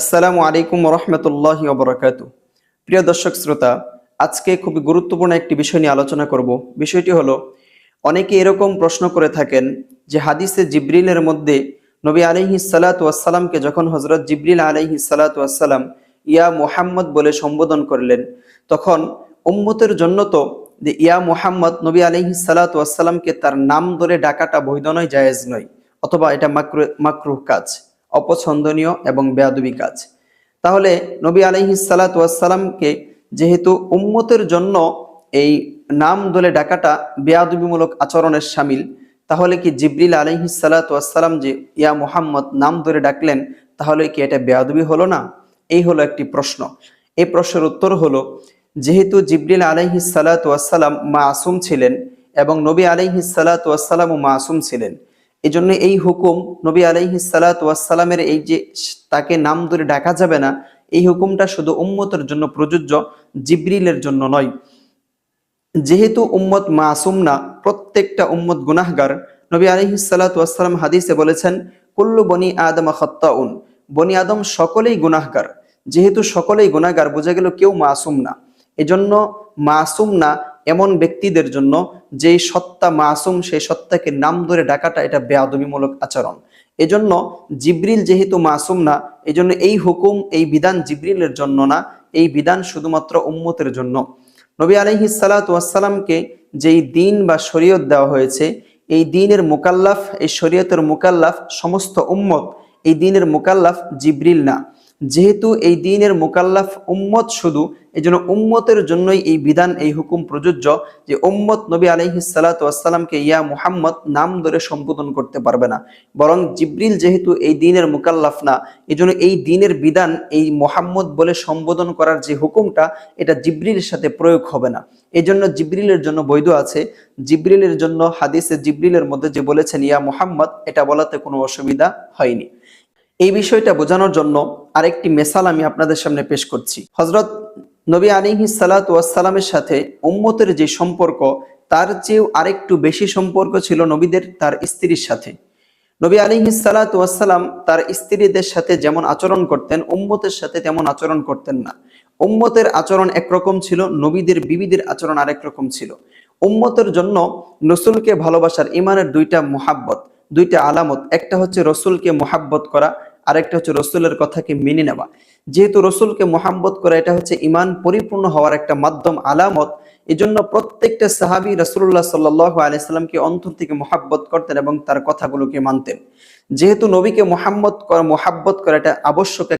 আসসালামু আলাইকুম রহমতুল্লাহ ওবরাকাত। প্রিয় দর্শক শ্রোতা, আজকে খুবই গুরুত্বপূর্ণ একটি বিষয় নিয়ে আলোচনা করব। বিষয়টি হলো, অনেকে এরকম প্রশ্ন করে থাকেন যে হাদিসে জিব্রিলের মধ্যে নবী আলহি সালাতামকে যখন হজরত জিব্রিল আলহি সালাতাম ইয়া মুহাম্মদ বলে সম্বোধন করলেন, তখন উম্মতের জন্য তো যে ইয়া মুহাম্মদ নবী আলহি সালাতামকে তার নাম ধরে ডাকাটা বৈধ নয়, জায়েজ নয়, অথবা এটা মাকরু মাকরুহ কাজ। অপছন্দনীয় এবং বেয়াদবি কাজ। তাহলে নবী আলহি সালাতামকে যেহেতু উম্মতের জন্য এই নাম দলে ডাকাটা বেয়াদবিমূলক আচরণের সামিল, তাহলে কি জিব্রিল আলহি সালাতাম যে, ইয়া মুহাম্মদ নাম ধরে ডাকলেন, তাহলে কি এটা বেয়াদবি হলো না? এই হলো একটি প্রশ্ন। এই প্রশ্নের উত্তর হলো, যেহেতু জিব্রিল সালাতাম মাসুম ছিলেন এবং নবী আলহি সালাতামও মাসুম ছিলেন এই জন্য এই হুকুম নবী আলাইহি সালাতামের এই যে তাকে নাম ধরে ডাকা যাবে না, এই হুকুমটা শুধু উম্মতের জন্য প্রযোজ্য, জিব্রিলের জন্য নয়। যেহেতু উম্মত মাসুম না, প্রত্যেকটা উম্মত গুনাহগার, নবী আলাইহি সালাতাম হাদিসে বলেছেন, কুল্লু বনি আদম খত্তাউন। বনি আদম সকলেই গুনাহগার। যেহেতু সকলেই গুনাহগার, বোঝা গেল কেউ মাসুম না। এজন্য মাসুম না এমন ব্যক্তিদের জন্য যেই সত্তা মাসুম, সেই সত্তাকে নাম ধরে ডাকাটা এটা বেয়াদবিমূলক আচরণ। এজন্য জিব্রিল যেহেতু মাসুম না, এজন্য এই হুকুম, এই বিধান জিব্রিলের জন্য না, এই বিধান শুধুমাত্র উম্মতের জন্য। নবী আলহি সালাতামকে যেই দিন বা শরীয়ত দেওয়া হয়েছে, এই দিনের মোকাল্লাফ, এই শরীয়তের মোকাল্লাফ সমস্ত উম্মত, এই দিনের মোকাল্লাফ জিব্রিল না। যেহেতু এই দিনের মোকাল্লাফ উম্মত শুধু এই জন্য উম্মতের জন্যই এই বিধান, এই হুকুম প্রযোজ্য যে উম্মত নবী আলহি সালাতামকে ইয়া মুহাম্মদ নাম ধরে সম্বোধন করতে পারবে না। বরং জিব্রিল যেহেতু এই দিনের মোকাল্লাফ না এই জন্য এই দিনের বিধান, এই মোহাম্মদ বলে সম্বোধন করার যে হুকুমটা, এটা জিব্রিলের সাথে প্রয়োগ হবে না। এই জন্য জিব্রিলের জন্য বৈধ আছে। জিব্রিলের জন্য হাদিসে জিব্রিলের মধ্যে যে বলেছেন, ইয়া মুহাম্মদ, এটা বলাতে কোনো অসুবিধা হয়নি। এই বিষয়টা বোঝানোর জন্য আরেকটি মেসাল আমি আপনাদের সামনে পেশ করছি। হজরত নবী আলিহি সালাতামের সাথে উম্মতের যে সম্পর্ক, তার চেয়েও আরেকটু বেশি সম্পর্ক ছিল নবীদের, তার স্ত্রীর সাথে। নবী আলিহি সালাতাম তার স্ত্রীদের সাথে যেমন আচরণ করতেন, উম্মতের সাথে তেমন আচরণ করতেন না। উম্মতের আচরণ একরকম ছিল, নবীদের, বিবিদের আচরণ আরেক রকম ছিল। উম্মতের জন্য রসুলকে ভালোবাসার ইমানের দুইটা মোহাব্বত, দুইটা আলামত। একটা হচ্ছে রসুলকে মোহাব্বত করা আরেকটা হচ্ছে রসুলের কথাকে মেনে নেওয়া। যেহেতু রসুলকে মোহাম্মত করা এটা হচ্ছে ইমান পরিপূর্ণ হওয়ার একটা মাধ্যম, আলামত, এজন্য জন্য প্রত্যেকটা সাহাবি রসুল্লাহ সাল্লাহ আলাইসাল্লামকে অন্তর থেকে মোহাব্বত করতেন এবং তার কথাগুলোকে মানতেন। যেহেতু নবীকে মোহাম্মত মোহাব্বত করা এটা আবশ্যক